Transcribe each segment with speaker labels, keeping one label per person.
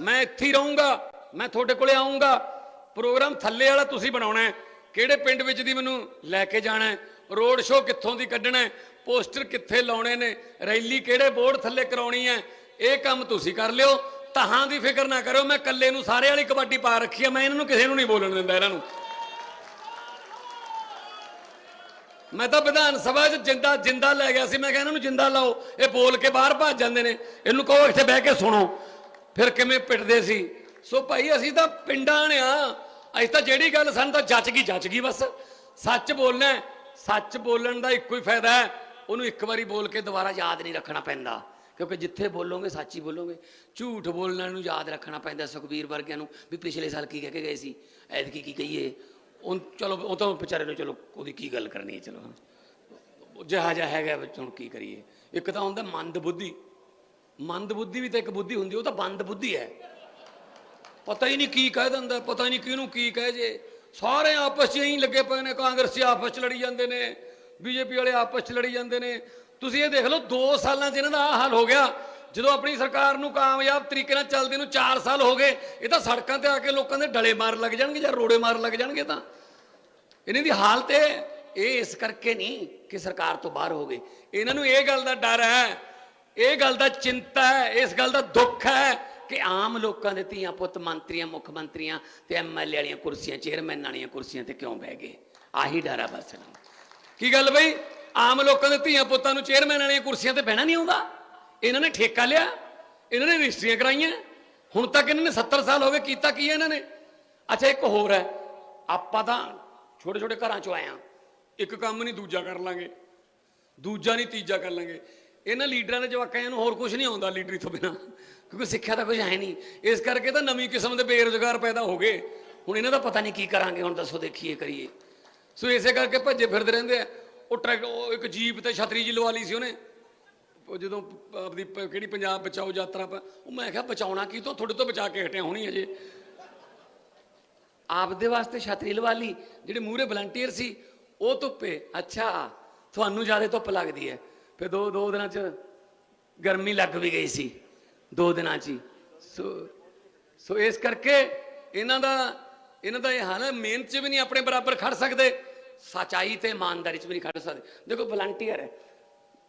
Speaker 1: ਮੈਂ ਇੱਥੇ ਹੀ ਰਹੂੰਗਾ, ਮੈਂ ਤੁਹਾਡੇ ਕੋਲੇ ਆਉਂਗਾ ਪ੍ਰੋਗਰਾਮ ਥੱਲੇ ਵਾਲਾ ਤੁਸੀਂ ਬਣਾਉਣਾ ਹੈ। ਕਿਹੜੇ ਪਿੰਡ ਵਿੱਚ ਦੀ ਮੈਨੂੰ ਲੈ ਕੇ ਜਾਣਾ ਹੈ? ਰੋਡ ਸ਼ੋਅ ਕਿੱਥੋਂ ਦੀ ਕੱਢਣਾ ਹੈ? ਪੋਸਟਰ ਕਿੱਥੇ ਲਾਉਣੇ ਨੇ? ਰੈਲੀ ਕਿਹੜੇ ਬੋਰਡ ਥੱਲੇ ਕਰਾਉਣੀ ਹੈ? ਇਹ ਕੰਮ ਤੁਸੀਂ ਕਰ ਲਿਓ। ਤਹਾਂ ਦੀ ਫਿਕਰ ਨਾ ਕਰੋ ਮੈਂ ਇਕੱਲੇ ਨੂੰ ਸਾਰੇ ਵਾਲੀ ਕਬੱਡੀ ਪਾ ਰੱਖੀ ਹੈ ਮੈਂ ਇਹਨਾਂ ਨੂੰ ਕਿਸੇ ਨੂੰ ਨਹੀਂ ਬੋਲਣ ਦਿੰਦਾ ਇਹਨਾਂ ਨੂੰ। ਮੈਂ ਤਾਂ ਵਿਧਾਨ ਸਭਾ 'ਚ ਜਿੰਦਾ ਜਿੰਦਾ ਲੈ ਗਿਆ ਸੀ। ਮੈਂ ਕਿਹਾ ਇਹਨਾਂ ਨੂੰ ਜਿੰਦਾ ਲਾਓ। ਇਹ ਬੋਲ ਕੇ ਬਾਹਰ ਭੱਜ ਜਾਂਦੇ ਨੇ। ਇਹਨੂੰ ਕਹੋ, ਇੱਥੇ ਬਹਿ ਕੇ ਸੁਣੋ। ਫਿਰ ਕਿਵੇਂ ਪਿੱਟਦੇ ਸੀ? ਸੋ ਭਾਈ ਅਸੀਂ ਤਾਂ ਪਿੰਡਾਂ ਨੇ ਆ। ਅਸੀਂ ਤਾਂ ਜਿਹੜੀ ਗੱਲ ਸਾਨੂੰ ਤਾਂ ਜੱਚ ਗਈ ਜੱਚ ਗਈ ਬਸ। ਸੱਚ ਬੋਲਣਾ ਸੱਚ ਬੋਲਣ ਦਾ ਇੱਕੋ ਹੀ ਫਾਇਦਾ ਹੈ। ਉਹਨੂੰ ਇੱਕ ਵਾਰੀ ਬੋਲ ਕੇ ਦੁਬਾਰਾ ਯਾਦ ਨਹੀਂ ਰੱਖਣਾ ਪੈਂਦਾ। ਕਿਉਂਕਿ ਜਿੱਥੇ ਬੋਲੋਗੇ, ਸੱਚ ਹੀ ਬੋਲੋਗੇ। ਝੂਠ ਬੋਲਣ ਨੂੰ ਯਾਦ ਰੱਖਣਾ ਪੈਂਦਾ ਸੁਖਬੀਰ ਵਰਗਿਆਂ ਨੂੰ ਵੀ ਪਿਛਲੇ ਸਾਲ ਕੀ ਕਹਿ ਕੇ ਗਏ ਸੀ? ਐਤਕੀ ਕੀ ਕਹੀਏ? ਉਹ ਚਲੋ, ਉਹ ਤਾਂ ਵਿਚਾਰੇ ਨੂੰ ਚਲੋ, ਉਹਦੀ ਕੀ ਗੱਲ ਕਰਨੀ ਹੈ? ਚਲੋ ਜਿਹਾ ਜਿਹਾ ਹੈਗਾ ਹੁਣ ਕੀ ਕਰੀਏ? ਇੱਕ ਤਾਂ ਹੁੰਦਾ ਮੰਦ ਬੁੱਧੀ। ਮੰਦ ਬੁੱਧੀ ਵੀ ਤਾਂ ਇੱਕ ਬੁੱਧੀ ਹੁੰਦੀ, ਉਹ ਤਾਂ ਬੰਦ ਬੁੱਧੀ ਹੈ। ਪਤਾ ਹੀ ਨਹੀਂ ਕੀ ਕਹਿ ਦਿੰਦਾ, ਪਤਾ ਨਹੀਂ ਕਿਹਨੂੰ ਕੀ ਕਹੇ ਜੇ। ਸਾਰੇ ਆਪਸ 'ਚ ਹੀ ਲੱਗੇ ਪਏ ਨੇ, ਕਾਂਗਰਸੀ ਆਪਸ 'ਚ ਲੜੀ ਜਾਂਦੇ ਨੇ, ਬੀਜੇਪੀ ਵਾਲੇ ਆਪਸ 'ਚ ਲੜੀ ਜਾਂਦੇ ਨੇ। ਤੁਸੀਂ ਇਹ ਦੇਖ ਲਓ 2 ਸਾਲਾਂ 'ਚ ਇਹਨਾਂ ਦਾ ਆਹ ਹਾਲ ਹੋ ਗਿਆ। ਜਦੋਂ ਆਪਣੀ ਸਰਕਾਰ ਨੂੰ ਕਾਮਯਾਬ ਤਰੀਕੇ ਨਾਲ ਚੱਲਦੇ ਨੂੰ 4 ਸਾਲ ਹੋ ਗਏ, ਇਹ ਤਾਂ ਸੜਕਾਂ ਤੇ ਆ ਕੇ ਲੋਕਾਂ ਦੇ ਡਲੇ ਮਾਰ ਲੱਗ ਜਾਣਗੇ ਜਾਂ ਰੋੜੇ ਮਾਰ ਲੱਗ ਜਾਣਗੇ ਤਾਂ। ਇਹਨਾਂ ਦੀ ਹਾਲਤ ਇਹ ਇਹ ਇਸ ਕਰਕੇ ਨਹੀਂ ਕਿ ਸਰਕਾਰ ਤੋਂ ਬਾਹਰ ਹੋ ਗਏ ਇਹਨਾਂ ਨੂੰ ਇਹ ਗੱਲ ਦਾ ਡਰ ਹੈ ਇਹ ਗੱਲ ਦਾ ਚਿੰਤਾ ਹੈ ਇਸ ਗੱਲ ਦਾ ਦੁੱਖ ਹੈ ਕਿ ਆਮ ਲੋਕਾਂ ਦੇ ਧੀਆਂ ਪੁੱਤ ਮੰਤਰੀਆਂ ਮੁੱਖ ਮੰਤਰੀਆਂ ਤੇ ਐਮਐਲਏ ਵਾਲੀਆਂ ਕੁਰਸੀਆਂ ਚੇਅਰਮੈਨ ਵਾਲੀਆਂ ਕੁਰਸੀਆਂ ਤੇ ਕਿਉਂ ਬਹਿ ਗਏ ਆਹੀ ਡਰ ਆ ਬਸ ਇਹਨਾਂ ਨੂੰ ਕੀ ਗੱਲ ਬਈ ਆਮ ਲੋਕਾਂ ਦੇ ਧੀਆਂ ਪੁੱਤਾਂ ਨੂੰ ਚੇਅਰਮੈਨ ਵਾਲੀਆਂ ਕੁਰਸੀਆਂ ਤੇ ਬਹਿਣਾ ਨਹੀਂ ਆਉਂਦਾ ਇਹਨਾਂ ਨੇ ਠੇਕਾ ਲਿਆ ਇਹਨਾਂ ਨੇ ਰਜਿਸਟਰੀਆਂ ਕਰਾਈਆਂ ਹੁਣ ਤੱਕ ਇਹਨਾਂ ਨੇ 70 ਸਾਲ ਹੋ ਗਏ ਕੀਤਾ ਕੀ ਹੈ ਇਹਨਾਂ ਨੇ ਅੱਛਾ ਇੱਕ ਹੋਰ ਹੈ ਆਪਾਂ ਤਾਂ ਛੋਟੇ ਛੋਟੇ ਘਰਾਂ ਚੋਂ ਆਏ ਆ ਇੱਕ ਕੰਮ ਨਹੀਂ ਦੂਜਾ ਕਰ ਲਾਂਗੇ ਦੂਜਾ ਨਹੀਂ ਤੀਜਾ ਕਰ ਲਾਂਗੇ ਇਹਨਾਂ ਲੀਡਰਾਂ ਦੇ ਜਵਾਕਾਂ ਨੂੰ ਹੋਰ ਕੁਝ ਨਹੀਂ ਆਉਂਦਾ ਲੀਡਰੀ ਤੋਂ ਬਿਨਾ, ਕਿਉਂਕਿ ਸਿੱਖਿਆ ਤਾਂ ਕੁਝ ਹੈ ਨਹੀਂ। ਇਸ ਕਰਕੇ ਤਾਂ ਨਵੀਂ ਕਿਸਮ ਦੇ ਬੇਰੁਜ਼ਗਾਰ ਪੈਦਾ ਹੋ ਗਏ। ਹੁਣ ਇਹਨਾਂ ਦਾ ਪਤਾ ਨਹੀਂ ਕੀ ਕਰਾਂਗੇ, ਹੁਣ ਦੱਸੋ ਦੇਖੀਏ, ਕਰੀਏ। ਸੋ ਇਸੇ ਕਰਕੇ ਭੱਜੇ ਫਿਰਦੇ ਰਹਿੰਦੇ ਆ। ਉਹ ਟਰੈਕ ਇੱਕ ਜੀਪ ਤੇ ਛਤਰੀ ਜੀ ਲਵਾ ਲਈ ਸੀ ਉਹਨੇ। ਜਦੋਂ ਆਪਦੀ ਕਿਹੜੀ ਪੰਜਾਬ ਬਚਾਓ ਯਾਤਰਾ ਪਾ ਉਹ ਮੈਂ ਕਿਹਾ, ਬਚਾਉਣਾ ਕੀ ਤੋਂ? ਤੁਹਾਡੇ ਤੋਂ ਬਚਾ ਕੇ ਹਟਿਆ ਹੋਣੀ ਅਜੇ ਆਪਦੇ ਵਾਸਤੇ ਛਤਰੀ ਲਵਾ ਲਈ। ਜਿਹੜੇ ਮੂਹਰੇ ਵਲੰਟੀਅਰ ਸੀ, ਉਹ ਧੁੱਪੇ, ਅੱਛਾ, ਤੁਹਾਨੂੰ ਜ਼ਿਆਦਾ ਧੁੱਪ ਲੱਗਦੀ ਹੈ। ਫਿਰ ਦੋ ਦੋ ਦਿਨਾਂ ਚ ਗਰਮੀ ਲੱਗ ਵੀ ਗਈ ਸੀ, ਦੋ ਦਿਨਾਂ ਚ ਹੀ। ਸੋ ਸੋ ਇਸ ਕਰਕੇ ਇਹਨਾਂ ਦਾ ਇਹਨਾਂ ਦਾ ਇਹ ਹਾਲ ਹੈ, ਮਿਹਨਤ 'ਚ ਵੀ ਨਹੀਂ ਆਪਣੇ ਬਰਾਬਰ ਖੜ ਸਕਦੇ, ਸਚਾਈ ਤੇ ਇਮਾਨਦਾਰੀ 'ਚ ਵੀ ਨਹੀਂ ਖੜ ਸਕਦੇ। ਦੇਖੋ ਵਲੰਟੀਅਰ ਹੈ।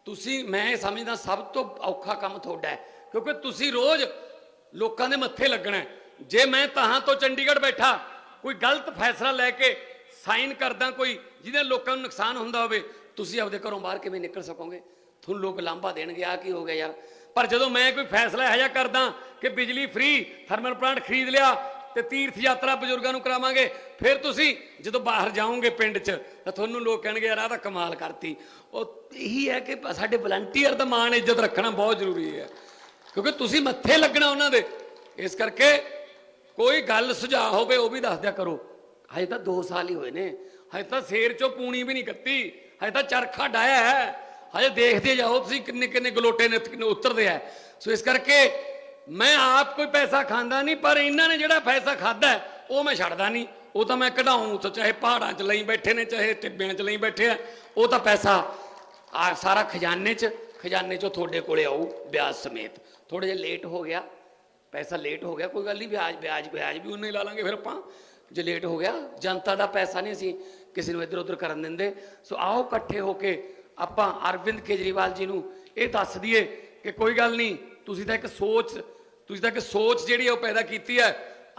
Speaker 1: ਤੁਸੀਂ, ਮੈਂ ਇਹ ਸਮਝਦਾ, ਸਭ ਤੋਂ ਔਖਾ ਕੰਮ ਤੁਹਾਡਾ ਹੈ, ਕਿਉਂਕਿ ਤੁਸੀਂ ਰੋਜ਼ ਲੋਕਾਂ ਦੇ ਮੱਥੇ ਲੱਗਣਾ ਜੇ ਮੈਂ ਤਹਾਂ ਤੋਂ ਚੰਡੀਗੜ੍ਹ ਬੈਠਾ, ਕੋਈ ਗਲਤ ਫੈਸਲਾ ਲੈ ਕੇ ਸਾਈਨ ਕਰਦਾ, ਕੋਈ ਜਿਹਦੇ ਲੋਕਾਂ ਨੂੰ ਨੁਕਸਾਨ ਹੁੰਦਾ ਹੋਵੇ ਤੁਸੀਂ ਆਪਦੇ ਘਰੋਂ ਬਾਹਰ ਕਿਵੇਂ ਨਿਕਲ ਸਕੋਗੇ? ਤੁਹਾਨੂੰ ਲੋਕ ਲਾਂਭਾ ਦੇਣਗੇ ਆ ਕੀ ਹੋ ਗਿਆ ਯਾਰ। ਪਰ ਜਦੋਂ ਮੈਂ ਕੋਈ ਫੈਸਲਾ ਇਹੋ ਜਿਹਾ ਕਰਦਾ ਕਿ ਬਿਜਲੀ ਫ੍ਰੀ ਥਰਮਲ ਪਲਾਂਟ ਖਰੀਦ ਲਿਆ ਤੇ ਤੀਰਥ ਯਾਤਰਾ ਬਜ਼ੁਰਗਾਂ ਨੂੰ ਕਰਾਵਾਂਗੇ, ਫਿਰ ਤੁਸੀਂ ਜਦੋਂ ਬਾਹਰ ਜਾਓਗੇ ਪਿੰਡ 'ਚ, ਤਾਂ ਤੁਹਾਨੂੰ ਲੋਕ ਕਹਿਣਗੇ, ਯਾਰ, ਆਹ ਤਾਂ ਕਮਾਲ ਕਰਤੀ। ਉਹ ਇਹੀ ਹੈ ਕਿ ਸਾਡੇ ਵਲੰਟੀਅਰ ਦਾ ਮਾਣ ਇੱਜ਼ਤ ਰੱਖਣਾ ਬਹੁਤ ਜ਼ਰੂਰੀ ਹੈ। ਕਿਉਂਕਿ ਤੁਸੀਂ ਮੱਥੇ ਲੱਗਣਾ ਉਹਨਾਂ ਦੇ। ਇਸ ਕਰਕੇ ਕੋਈ ਗੱਲ ਸੁਝਾਅ ਹੋਵੇ, ਉਹ ਵੀ ਦੱਸ ਦਿਆ ਕਰੋ। ਹਜੇ ਤਾਂ 2 ਸਾਲ ਹੀ ਹੋਏ ਨੇ। ਹਜੇ ਤਾਂ ਸ਼ੇਰ ਚੋਂ ਪੂਣੀ ਵੀ ਨਹੀਂ ਕੱਤੀ ਹਜੇ ਤਾਂ ਚਰਖਾ ਡਾਇਆ ਹੈ ਹਜੇ ਦੇਖਦੇ ਜਾਓ ਤੁਸੀਂ ਕਿੰਨੇ ਕਿੰਨੇ ਗਲੋਟੇ ਨੇ ਕਿੰਨੇ ਉਤਰਦੇ ਆ ਸੋ ਇਸ ਕਰਕੇ ਮੈਂ ਆਪ ਕੋਈ ਪੈਸਾ ਖਾਂਦਾ ਨਹੀਂ ਪਰ ਇਹਨਾਂ ਨੇ ਜਿਹੜਾ ਪੈਸਾ ਖਾਦਾ ਹੈ, ਉਹ ਮੈਂ ਛੱਡਦਾ ਨਹੀਂ ਉਹ ਤਾਂ ਮੈਂ ਕਢਾਉਂ ਤਾਂ ਚਾਹੇ ਪਹਾੜਾਂ 'ਚ ਲਈ ਬੈਠੇ ਨੇ ਚਾਹੇ ਟਿੱਬਿਆਂ 'ਚ ਲਈ ਬੈਠੇ ਆ ਉਹ ਤਾਂ ਪੈਸਾ ਆ ਸਾਰਾ ਖਜ਼ਾਨੇ 'ਚ ਖਜ਼ਾਨੇ 'ਚੋਂ ਤੁਹਾਡੇ ਕੋਲੇ ਆਊ ਵਿਆਜ ਸਮੇਤ ਥੋੜੇ ਜਿਹਾ ਲੇਟ ਹੋ ਗਿਆ ਪੈਸਾ ਲੇਟ ਹੋ ਗਿਆ ਕੋਈ ਗੱਲ ਨਹੀਂ ਵਿਆਜ ਵਿਆਜ ਵਿਆਜ ਵੀ ਉਹਨੇ ਹੀ ਲਾ ਲਾਂਗੇ ਫਿਰ ਆਪਾਂ ਜੇ ਲੇਟ ਹੋ ਗਿਆ ਜਨਤਾ ਦਾ ਪੈਸਾ ਨਹੀਂ ਅਸੀਂ ਕਿਸੇ ਨੂੰ ਇੱਧਰ ਉੱਧਰ ਕਰਨ ਦਿੰਦੇ। ਸੋ ਆਓ ਇਕੱਠੇ ਹੋ ਕੇ ਆਪਾਂ ਅਰਵਿੰਦ ਕੇਜਰੀਵਾਲ ਜੀ ਨੂੰ ਇਹ ਦੱਸ ਦਈਏ ਕਿ ਕੋਈ ਗੱਲ ਨਹੀਂ, ਤੁਸੀਂ ਤਾਂ ਇੱਕ ਸੋਚ, ਤੁਸੀਂ ਤਾਂ ਇੱਕ ਸੋਚ ਜਿਹੜੀ ਹੈ ਉਹ ਪੈਦਾ ਕੀਤੀ ਹੈ।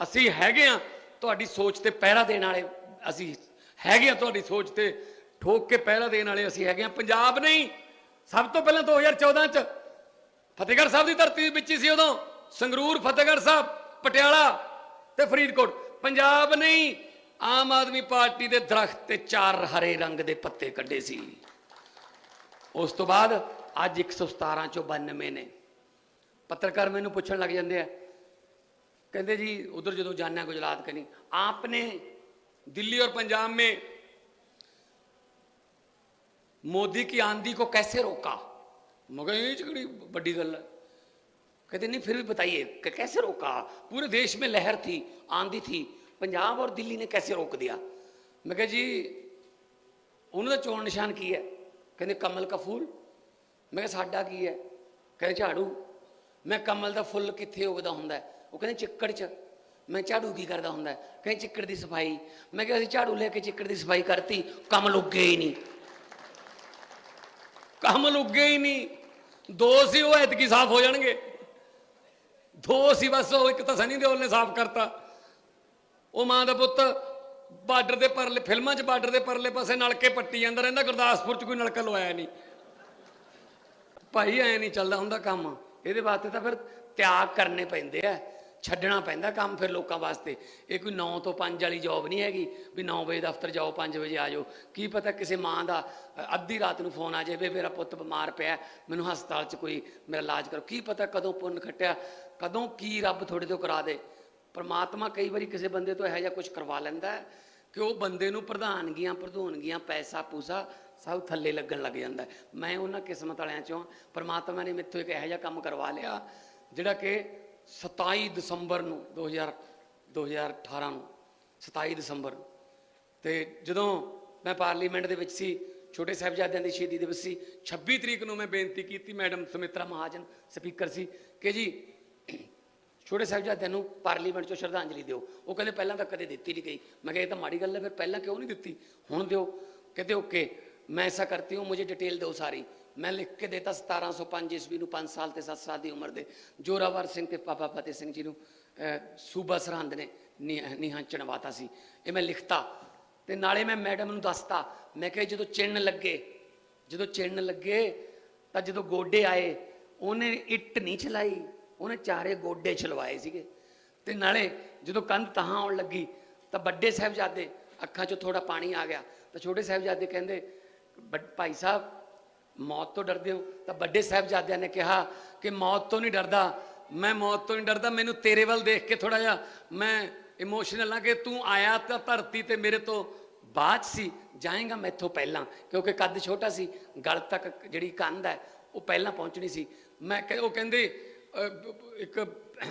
Speaker 1: ਅਸੀਂ ਹੈਗੇ ਆ ਤੁਹਾਡੀ ਸੋਚ ਤੇ ਪਹਿਰਾ ਦੇਣ ਵਾਲੇ, ਅਸੀਂ ਹੈਗੇ ਆ ਤੁਹਾਡੀ ਸੋਚ ਤੇ ਠੋਕ ਕੇ ਪਹਿਰਾ ਦੇਣ ਵਾਲੇ ਅਸੀਂ ਹੈਗੇ ਆ ਪੰਜਾਬ ਨਹੀਂ, ਸਭ ਤੋਂ ਪਹਿਲਾਂ 2014 ਚ ਫਤਿਹਗੜ੍ਹ ਸਾਹਿਬ ਦੀ ਧਰਤੀ ਵਿੱਚ ਹੀ ਸੀ ਉਦੋਂ। ਸੰਗਰੂਰ, ਫਤਿਹਗੜ੍ਹ ਸਾਹਿਬ, ਪਟਿਆਲਾ ਤੇ ਫਰੀਦਕੋਟ। ਪੰਜਾਬ ਨਹੀਂ ਆਮ ਆਦਮੀ ਪਾਰਟੀ ਦੇ ਦਰਖਤ ਤੇ ਚਾਰ ਹਰੇ ਰੰਗ ਦੇ ਪੱਤੇ ਕੱਢੇ ਸੀ ਉਸ ਤੋਂ ਬਾਅਦ ਅੱਜ 117 ਚੋਂ 92 ਨੇ ਪੱਤਰਕਾਰ ਮੈਨੂੰ ਪੁੱਛਣ ਲੱਗ ਜਾਂਦੇ ਆ कहते जी उधर जो जाना है गुजरात कहीं आपने दिल्ली और पंजाब में मोदी की आंधी को कैसे रोका मगर ये बड़ी बड़ी गल है कहते नहीं फिर भी बताइए कि कैसे रोका पूरे देश में लहर थी आंधी थी पंजाब और दिल्ली ने कैसे रोक दिया मैं कहा जी ਉਹਨਾਂ ਦਾ ਚੋਣ ਨਿਸ਼ਾਨ ਕੀ ਹੈ ਕਹਿੰਦੇ ਕਮਲ ਦਾ ਫੁੱਲ ਮੈਂ ਕਿਹਾ ਸਾਡਾ ਕੀ ਹੈ ਕਹਿੰਦੇ ਝਾੜੂ ਮੈਂ ਕਮਲ ਦਾ ਫੁੱਲ ਕਿੱਥੇ ਉਗਦਾ ਹੁੰਦਾ ਹੈ ਉਹ ਕਹਿੰਦੇ ਚਿੱਕੜ 'ਚ ਮੈਂ ਝਾੜੂ ਕੀ ਕਰਦਾ ਹੁੰਦਾ ਹੈ? ਕਹਿੰਦੇ ਚਿੱਕੜ ਦੀ ਸਫਾਈ ਮੈਂ ਕਿਹਾ ਅਸੀਂ ਝਾੜੂ ਲੈ ਕੇ ਚਿੱਕੜ ਦੀ ਸਫਾਈ ਕਰਤੀ ਕੰਮ ਲੁੱਗੇ ਹੀ ਨਹੀਂ ਕੰਮ ਲੁੱਗੇ ਹੀ ਨਹੀਂ ਦੋ ਸੀ ਉਹ ਐਤਕੀ ਸਾਫ਼ ਹੋ ਜਾਣਗੇ ਦੋ ਸੀ ਬਸ ਉਹ ਇੱਕ ਤਾਂ ਸਨੀ ਦਿਓਲ ਨੇ ਸਾਫ਼ ਕਰਤਾ ਉਹ ਮਾਂ ਦਾ ਪੁੱਤ ਬਾਰਡਰ ਦੇ ਪਰਲੇ, ਫਿਲਮਾਂ 'ਚ ਬਾਰਡਰ ਦੇ ਪਰਲੇ ਪਾਸੇ ਨਲਕੇ ਪੱਟੀ ਜਾਂਦਾ ਰਹਿੰਦਾ, ਗੁਰਦਾਸਪੁਰ 'ਚ ਕੋਈ ਨਲਕਾ ਲਵਾਇਆ ਨਹੀਂ। ਭਾਈ ਐ ਨਹੀਂ ਚੱਲਦਾ ਹੁੰਦਾ ਕੰਮ। ਇਹਦੇ ਵਾਸਤੇ ਤਾਂ ਫਿਰ ਤਿਆਗ ਕਰਨੇ ਪੈਂਦੇ ਆ, ਛੱਡਣਾ ਪੈਂਦਾ ਕੰਮ ਫਿਰ ਲੋਕਾਂ ਵਾਸਤੇ। ਇਹ ਕੋਈ 9 ਤੋਂ 5 ਵਾਲੀ ਜੌਬ ਨਹੀਂ ਹੈਗੀ, ਵੀ 9 ਵਜੇ ਦਫ਼ਤਰ ਜਾਓ 5 ਵਜੇ ਆ ਜਾਓ। ਕੀ ਪਤਾ ਕਿਸੇ ਮਾਂ ਦਾ ਅੱਧੀ ਰਾਤ ਨੂੰ ਫੋਨ ਆ ਜਾਵੇ, ਮੇਰਾ ਪੁੱਤ ਬਿਮਾਰ ਪਿਆ, ਮੈਨੂੰ ਹਸਪਤਾਲ 'ਚ ਕੋਈ ਮੇਰਾ ਇਲਾਜ ਕਰੋ। ਕੀ ਪਤਾ ਕਦੋਂ ਪੁੰਨ ਖੱਟਿਆ, ਕਦੋਂ ਕੀ ਰੱਬ ਤੁਹਾਡੇ ਤੋਂ ਕਰਾ ਦੇ। ਪਰਮਾਤਮਾ ਕਈ ਵਾਰੀ ਕਿਸੇ ਬੰਦੇ ਤੋਂ ਇਹੋ ਜਿਹਾ ਕੁਝ ਕਰਵਾ ਲੈਂਦਾ ਹੈ ਕਿ ਉਹ ਬੰਦੇ ਨੂੰ ਪ੍ਰਧਾਨਗੀਆਂ, ਪ੍ਰਧੂਨਗੀਆਂ, ਪੈਸਾ, ਪੂਸਾ ਸਭ ਥੱਲੇ ਲੱਗਣ ਲੱਗ ਜਾਂਦਾ ਮੈਂ ਉਹਨਾਂ ਕਿਸਮਤ ਵਾਲਿਆਂ ਚੋਂ ਪਰਮਾਤਮਾ ਪ੍ਰਮਾਤਮਾ ਨੇ ਮੇਥੋਂ ਇੱਕ ਇਹੋ ਜਿਹਾ ਕੰਮ ਕਰਵਾ ਲਿਆ, ਜਿਹੜਾ ਕਿ 27 ਦਸੰਬਰ ਨੂੰ 2000 2018 ਨੂੰ 27 ਦਸੰਬਰ। ਨੂੰ ਤੇ ਜਦੋਂ ਮੈਂ ਪਾਰਲੀਮੈਂਟ ਦੇ ਵਿੱਚ ਸੀ, ਛੋਟੇ ਸਾਹਿਬਜ਼ਾਦਿਆਂ ਦੀ ਸ਼ਹੀਦੀ ਦਿਵਸ ਸੀ 26 ਤਰੀਕ ਨੂੰ ਮੈਂ ਬੇਨਤੀ ਕੀਤੀ ਮੈਡਮ ਸੁਮਿਤਰਾ ਮਹਾਜਨ, ਸਪੀਕਰ ਸੀ, ਕਿ ਜੀ ਛੋਟੇ ਸਾਹਿਬਜ਼ਾਦਿਆਂ ਨੂੰ ਪਾਰਲੀਮੈਂਟ 'ਚੋਂ ਸ਼ਰਧਾਂਜਲੀ ਦਿਓ। ਉਹ ਕਹਿੰਦੇ, ਪਹਿਲਾਂ ਤਾਂ ਕਦੇ ਦਿੱਤੀ ਨਹੀਂ ਗਈ। ਮੈਂ ਕਿਹਾ, ਇਹ ਤਾਂ ਮਾੜੀ ਗੱਲ ਹੈ, ਫਿਰ ਪਹਿਲਾਂ ਕਿਉਂ ਨਹੀਂ ਦਿੱਤੀ? ਹੁਣ ਦਿਓ। ਕਹਿੰਦੇ, ਓਕੇ, ਮੈਂ ਐਸਾ ਕਰਤੀ ਹੂੰ, ਮੁਝੇ ਡਿਟੇਲ ਦਿਓ ਸਾਰੀ। ਮੈਂ ਲਿਖ ਕੇ ਦੇਤਾ 1705 ਈਸਵੀ ਨੂੰ 5 ਸਾਲ ਤੇ 7 ਸਾਲ ਦੀ ਉਮਰ ਦੇ। ਜੋਰਾਵਰ ਸਿੰਘ ਤੇ ਪਾਪਾ ਫਤਿਹ ਸਿੰਘ ਜੀ ਨੂੰ ਸੂਬਾ ਸਰਹੰਦ ਨੇ ਨਿਹ- ਨਿਹੰਗ ਚਣਵਾਤਾ ਸੀ। ਇਹ ਮੈਂ ਲਿਖਤਾ ਤੇ ਨਾਲੇ ਮੈਂ ਮੈਡਮ ਨੂੰ ਦੱਸਤਾ। ਮੈਂ ਕਿਹਾ ਜਦੋਂ ਚਿੰਨ ਲੱਗੇ, ਜਦੋਂ ਚਿੰਨ ਲੱਗੇ, ਤਾਂ ਜਦੋਂ ਗੋਡੇ ਆਏ, ਉਹਨੇ ਇੱਟ ਨਹੀਂ ਚਲਾਈ। ਉਹਨੇ ਚਾਰੇ ਗੋਡੇ ਛਲਵਾਏ ਸੀਗੇ। ਤੇ ਨਾਲੇ ਜਦੋਂ ਕੰਧ ਤਹਾਂ ਆਉਣ ਲੱਗੀ, ਤਾਂ ਵੱਡੇ ਸਾਹਿਬਜ਼ਾਦੇ ਅੱਖਾਂ 'ਚੋਂ ਥੋੜਾ ਪਾਣੀ ਆ ਗਿਆ। ਤਾਂ ਛੋਟੇ ਸਾਹਿਬਜ਼ਾਦੇ ਕਹਿੰਦੇ, "ਵੱਡ- ਭਾਈ ਸਾਹਿਬ, ਮੌਤ ਤੋਂ ਡਰਦੇ ਹੋ? ਤਾਂ ਵੱਡੇ ਸਾਹਿਬਜ਼ਾਦਿਆਂ ਨੇ ਕਿਹਾ ਕਿ ਮੌਤ ਤੋਂ ਨਹੀਂ ਡਰਦਾ। ਮੈਂ ਮੌਤ ਤੋਂ ਨਹੀਂ ਡਰਦਾ, ਮੈਨੂੰ ਤੇਰੇ ਵੱਲ ਦੇਖ ਕੇ ਥੋੜਾ ਜਿਹਾ ਮੈਂ ਇਮੋਸ਼ਨਲ ਆ ਕਿ ਤੂੰ ਆਇਆ ਤਾਂ ਧਰਤੀ ਤੇ ਮੇਰੇ ਤੋਂ ਬਾਅਦ ਸੀ, ਜਾਏਗਾ ਮੈਥੋਂ ਪਹਿਲਾਂ। ਕਿਉਂਕਿ ਕੱਦ ਛੋਟਾ ਸੀ, ਗਲ ਤੱਕ ਜਿਹੜੀ ਕੰਧ ਹੈ, ਉਹ ਪਹਿਲਾਂ ਪਹੁੰਚਣੀ ਸੀ। ਮੈਂ ਕਹਿ- ਉਹ ਕਹਿੰਦੇ ਇੱਕ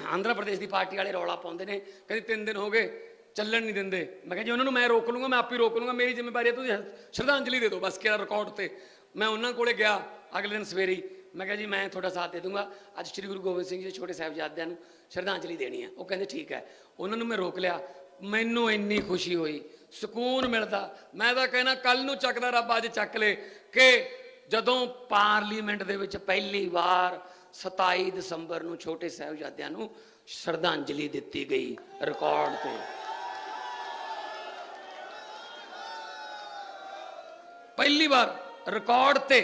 Speaker 1: ਆਂਧਰਾ ਪ੍ਰਦੇਸ਼ ਦੀ ਪਾਰਟੀ ਵਾਲੇ ਰੌਲਾ ਪਾਉਂਦੇ ਨੇ, ਕਹਿੰਦੇ ਤਿੰਨ ਦਿਨ ਹੋ ਗਏ, ਚੱਲਣ ਨਹੀਂ ਦਿੰਦੇ। ਮੈਂ ਕਿਹਾ ਜੀ ਉਹਨਾਂ ਨੂੰ ਮੈਂ ਰੋਕ ਲੂੰਗਾ, ਮੈਂ ਆਪ ਹੀ ਰੋਕ ਲੂੰਗਾ, ਮੇਰੀ ਜ਼ਿੰਮੇਵਾਰੀ ਹੈ, ਤੁਸੀਂ ਸ਼ਰਧਾਂਜਲੀ ਦੇ ਦਿਓ ਬਸ ਕਿਹੜਾ ਰਿਕਾਰਡ ਤੇ। ਮੈਂ ਉਹਨਾਂ ਕੋਲੇ ਗਿਆ ਅਗਲੇ ਦਿਨ ਸਵੇਰੇ ਮੈਂ ਕਿਹਾ ਜੀ ਮੈਂ ਤੁਹਾਡਾ ਸਾਥ ਦੇ ਦੂੰਗਾ। ਅੱਜ ਸ੍ਰੀ ਗੁਰੂ ਗੋਬਿੰਦ ਸਿੰਘ ਜੀ ਦੇ ਛੋਟੇ ਸਾਹਿਬਜ਼ਾਦਿਆਂ ਨੂੰ ਸ਼ਰਧਾਂਜਲੀ ਦੇਣੀ ਹੈ। ਉਹ ਕਹਿੰਦੇ ਠੀਕ ਹੈ। ਉਹਨਾਂ ਨੂੰ ਮੈਂ ਰੋਕ ਲਿਆ। ਮੈਨੂੰ ਇੰਨੀ ਖੁਸ਼ੀ ਹੋਈ। ਸਕੂਨ ਮਿਲਦਾ। ਮੈਂ ਤਾਂ ਕਹਿਣਾ ਕੱਲ ਨੂੰ ਚੱਕਦਾ ਰੱਬ ਅੱਜ ਚੱਕ ਲੇ ਕਿ ਜਦੋਂ ਪਾਰਲੀਮੈਂਟ ਦੇ ਵਿੱਚ ਪਹਿਲੀ ਵਾਰ 27 ਦਸੰਬਰ ਨੂੰ ਛੋਟੇ ਸਾਹਿਬਜ਼ਾਦਿਆਂ ਨੂੰ ਸ਼ਰਧਾਂਜਲੀ ਦਿੱਤੀ ਗਈ ਰਿਕਾਰਡ ਤੇ। ਪਹਿਲੀ ਵਾਰ ਰਿਕਾਰਡ ਤੇ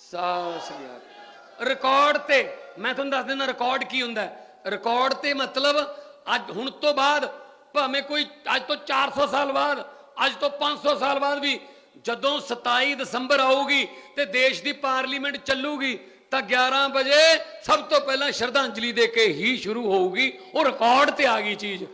Speaker 1: ਸਾਸ ਰਿਕਾਰਡ ਤੇ, ਮੈਂ ਤੁਹਾਨੂੰ ਦੱਸ ਦਿੰਦਾ ਰਿਕਾਰਡ ਕੀ ਹੁੰਦਾ ਰਿਕਾਰਡ ਤੇ ਮਤਲਬ ਅੱਜ ਹੁਣ ਤੋਂ ਬਾਅਦ ਭਾਵੇਂ ਕੋਈ ਅੱਜ ਤੋਂ 400 ਸਾਲ ਬਾਅਦ, ਅੱਜ ਤੋਂ 500 ਸਾਲ ਬਾਅਦ ਵੀ ਜਦੋਂ 27 ਦਸੰਬਰ ਆਊਗੀ ਤੇ ਦੇਸ਼ ਦੀ ਪਾਰਲੀਮੈਂਟ ਚੱਲੂਗੀ, ਤਾਂ 11 ਵਜੇ ਸਭ ਤੋਂ ਪਹਿਲਾਂ ਸ਼ਰਧਾਂਜਲੀ ਦੇ ਕੇ ਹੀ ਸ਼ੁਰੂ ਹੋਊਗੀ। ਉਹ ਰਿਕਾਰਡ ਤੇ ਆ ਗਈ ਚੀਜ਼।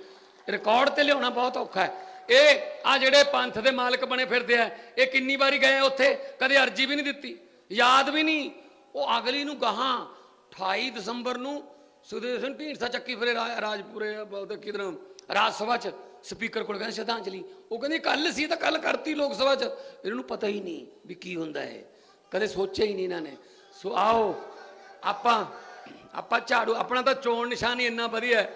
Speaker 1: ਰਿਕਾਰਡ ਤੇ ਲਿਆਉਣਾ ਬਹੁਤ ਔਖਾ ਹੈ। ਇਹ ਆ ਜਿਹੜੇ ਪੰਥ ਦੇ ਮਾਲਕ ਬਣੇ ਫਿਰਦੇ ਆ, ਇਹ ਕਿੰਨੀ ਵਾਰੀ ਗਏ ਉੱਥੇ? ਕਦੇ ਅਰਜੀ ਵੀ ਨਹੀਂ ਦਿੱਤੀ, ਯਾਦ ਵੀ ਨਹੀਂ। ਉਹ ਅਗਲੀ ਨੂੰ ਗਾਹਾਂ 28 ਦਸੰਬਰ ਨੂੰ ਸੁਖਦੇਵ ਸਿੰਘ ਢੀਂਡਸਾ ਚੱਕੀ ਫਿਰੇ ਰਾ- ਰਾਜਪੁਰੇ ਉਹਦੇ ਕਿਧਰ ਰਾਜ ਸਭਾ ਚ। ਸਪੀਕਰ ਕੋਲ ਕਹਿੰਦੇ ਸ਼ਰਧਾਂਜਲੀ। ਉਹ ਕਹਿੰਦੇ ਕੱਲ ਸੀ ਤਾਂ ਕੱਲ ਕਰਤੀ ਲੋਕ ਸਭਾ ਚ। ਇਹਨਾਂ ਨੂੰ ਪਤਾ ਹੀ ਨਹੀਂ ਵੀ ਕੀ ਹੁੰਦਾ ਹੈ ਕਦੇ ਸੋਚਿਆ ਹੀ ਨਹੀਂ ਇਹਨਾਂ ਨੇ। ਸੋ ਆਓ, ਆਪਾਂ ਆਪਾਂ ਝਾੜੂ, ਆਪਣਾ ਤਾਂ ਚੋਣ ਨਿਸ਼ਾਨ ਹੀ ਇੰਨਾ ਵਧੀਆ ਹੈ।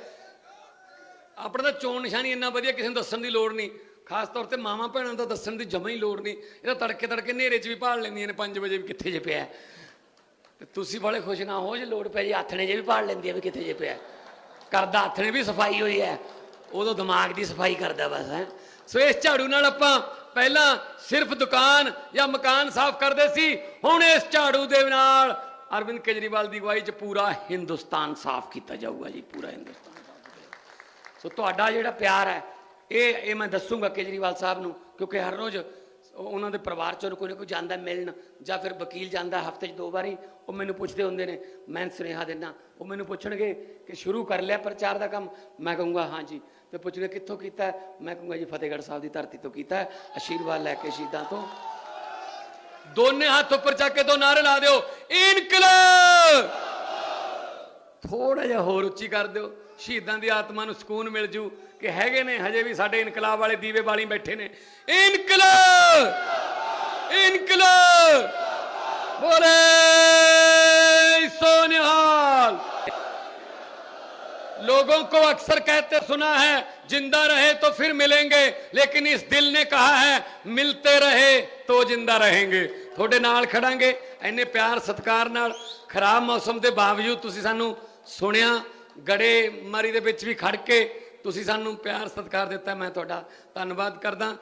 Speaker 1: ਆਪਣਾ ਤਾਂ ਚੋਣ ਨਿਸ਼ਾਨੀ ਇੰਨਾ ਵਧੀਆ, ਕਿਸੇ ਨੂੰ ਦੱਸਣ ਦੀ ਲੋੜ ਨਹੀਂ। ਖਾਸ ਤੌਰ ਤੇ ਮਾਵਾਂ ਭੈਣਾਂ ਦਾ ਦੱਸਣ ਦੀ ਜਮਾ ਹੀ ਲੋੜ ਨਹੀਂ। ਇਹਦਾ ਤੜਕੇ ਤੜਕੇ ਹਨੇਰੇ 'ਚ ਵੀ ਭਾਲ ਲੈਂਦੀਆਂ ਨੇ 5 ਵਜੇ ਵੀ ਕਿੱਥੇ ਜੇ ਪਿਆ। ਤੇ ਤੁਸੀਂ ਬੜੇ ਖੁਸ਼ ਨਾ ਹੋ, ਜੇ ਲੋੜ ਪੈ ਜੇ, ਆਥਣੇ ਜੇ ਵੀ ਭਾਲ ਲੈਂਦੀ ਆ ਵੀ ਕਿੱਥੇ ਜੇ ਪਿਆ। ਹੈ। ਕਰਦਾ ਆਥਣੇ ਵੀ ਸਫ਼ਾਈ ਹੋਈ ਹੈ। ਉਦੋਂ ਦਿਮਾਗ ਦੀ ਸਫ਼ਾਈ ਕਰਦਾ ਬਸ, ਹੈ। ਸੋ ਇਸ ਝਾੜੂ ਨਾਲ ਆਪਾਂ ਪਹਿਲਾਂ ਸਿਰਫ ਦੁਕਾਨ ਜਾਂ ਮਕਾਨ ਸਾਫ਼ ਕਰਦੇ ਸੀ, ਹੁਣ ਇਸ ਝਾੜੂ ਦੇ ਨਾਲ ਅਰਵਿੰਦ ਕੇਜਰੀਵਾਲ ਦੀ ਅਗਵਾਈ 'ਚ ਪੂਰਾ ਹਿੰਦੁਸਤਾਨ ਸਾਫ਼ ਕੀਤਾ ਜਾਊਗਾ ਜੀ, ਪੂਰਾ ਹਿੰਦੁਸਤਾਨ। ਸੋ ਤੁਹਾਡਾ ਜਿਹੜਾ ਪਿਆਰ ਹੈ, ਇਹ ਇਹ ਮੈਂ ਦੱਸੂਗਾ ਕੇਜਰੀਵਾਲ ਸਾਹਿਬ ਨੂੰ, ਕਿਉਂਕਿ ਹਰ ਰੋਜ਼ ਉਹਨਾਂ ਦੇ ਪਰਿਵਾਰ ਚੋਂ ਕੋਈ ਨਾ ਕੋਈ ਜਾਂਦਾ ਮਿਲਣ ਜਾਂ ਫਿਰ ਵਕੀਲ ਜਾਂਦਾ ਹਫ਼ਤੇ 'ਚ ਦੋ ਵਾਰੀ, ਉਹ ਮੈਨੂੰ ਪੁੱਛਦੇ ਹੁੰਦੇ ਨੇ, ਮੈਂ ਸੁਨੇਹਾ ਦਿੰਦਾ। ਉਹ ਮੈਨੂੰ ਪੁੱਛਣਗੇ ਕਿ ਸ਼ੁਰੂ ਕਰ ਲਿਆ ਪ੍ਰਚਾਰ ਦਾ ਕੰਮ? ਮੈਂ ਕਹੂੰਗਾ ਹਾਂਜੀ ਤੇ ਪੁੱਛਣਗੇ, ਕਿੱਥੋਂ ਕੀਤਾ? ਮੈਂ ਕਹੂੰਗਾ, ਜੀ ਫਤਿਹਗੜ੍ਹ ਸਾਹਿਬ ਦੀ ਧਰਤੀ ਤੋਂ ਕੀਤਾ ਆਸ਼ੀਰਵਾਦ ਲੈ ਕੇ ਸ਼ਹੀਦਾਂ ਤੋਂ। ਦੋਨੇ ਹੱਥ ਉੱਪਰ ਚੱਕ ਕੇ ਦੋ ਨਾਰੇ ਲਾ ਦਿਓ। ਇਨਕਲਾਬ! ਥੋੜਾ ਜਿਹਾ ਹੋਰ ਉੱਚੀ ਕਰ ਦਿਓ। ਸ਼ਹੀਦਾਂ ਦੀ ਆਤਮਾ ਨੂੰ ਸਕੂਨ ਮਿਲ ਜੂ। ਕਿ ਹੈਗੇ ਨੇ ਹਜੇ ਵੀ ਸਾਡੇ ਇਨਕਲਾਬ ਵਾਲੇ ਦੀਵੇ ਵਾਲੀ ਬੈਠੇ ਨੇ ਇਨਕਲਾਬ ਇਨਕਲਾਬ ਬੋਲੇ ਸੋਨਿਹਾਲ लोगों को अक्सर कहते सुना है जिंदा रहे तो फिर मिलेंगे लेकिन इस दिल ने कहा है मिलते रहे तो जिंदा रहेंगे ਤੁਹਾਡੇ ਨਾਲ ਖੜਾਂਗੇ ਇੰਨੇ ਪਿਆਰ ਸਤਿਕਾਰ ਨਾਲ ਖਰਾਬ ਮੌਸਮ ਦੇ ਬਾਵਜੂਦ ਤੁਸੀਂ ਸਾਨੂੰ ਸੁਣਿਆ ਗੜੇ ਮਾਰੀ ਦੇ ਵਿੱਚ ਵੀ ਖੜ ਕੇ ਤੁਸੀਂ ਸਾਨੂੰ ਪਿਆਰ ਸਤਿਕਾਰ ਦਿੱਤਾ ਮੈਂ ਤੁਹਾਡਾ ਧੰਨਵਾਦ ਕਰਦਾ।